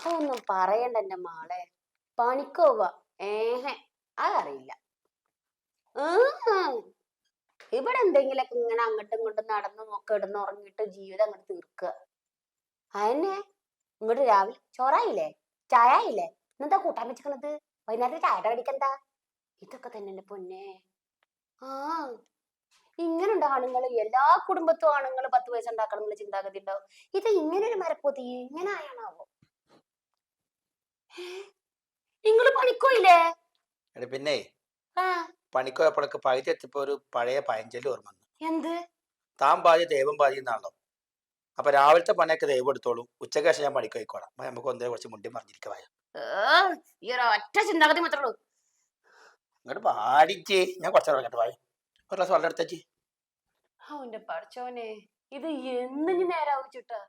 ഒന്നും പറയണ്ട എന്റെ മാളെ. പണിക്കോവ ഏഹെ. അതറിയില്ല. ഇവിടെ എന്തെങ്കിലൊക്കെ ഇങ്ങനെ അങ്ങോട്ടും ഇങ്ങോട്ടും നടന്നു നോക്കി ഇടുന്ന് ഉറങ്ങിയിട്ട് ജീവിതം അങ്ങോട്ട് തീർക്കുക. അതന്നെ. ഇങ്ങോട്ട് രാവിലെ ചോറായില്ലേ? ചായയില്ലേ? എന്താ കൂട്ടാൻ വെച്ചിക്കണത് വൈകുന്നേരത്തെ ചായ കടിക്കെന്താ ഇതൊക്കെ തന്നെ എന്റെ പൊന്നെ. ആ. ഇങ്ങനുണ്ട് ആണുങ്ങൾ എല്ലാ കുടുംബത്തും ആണുങ്ങൾ പത്ത് പൈസ ഉണ്ടാക്കണം എന്നുള്ള ചിന്താഗതി ഉണ്ടാവും. ഇത് ഇങ്ങനെ ഒരു മരപ്പോത്തി ഇങ്ങനെ ആയാണാവോ? പണിക്കോയില്ലേ പിന്നെ ആ. പണിക്കോയപ്പോഴൊക്കെ പകുതി എത്തിപ്പോ ഒരു പഴയ പഴഞ്ചൊല്ലി ഓർമ്മ വന്നു. എന്ത്? താൻ പാതി ദൈവം പാതി എന്നാണല്ലോ അപ്പൊ രാവിലത്തെ പണിയൊക്കെ ദൈവം എടുത്തോളൂ. ഉച്ചയ്ക്ക് ശേഷം ഞാൻ പണിക്ക് പോയിക്കോളാം. നമുക്ക് ഒന്നേ കുറച്ച് മുണ്ടി ഒരു ഒറ്റ ചിന്താഗതി മാത്രമേ ഉള്ളൂ. ഇങ്ങോട്ട് പാടിച്ച്. ഞാൻ കുറച്ച് നേരം വായി ഒരു ഗ്ലാസ് വെള്ളം എടുത്തേച്ച് അവന്റെ പഠിച്ചോനെ ഇത് എന്നിഞ്ഞ് നേരാവിച്ചിട്ടാ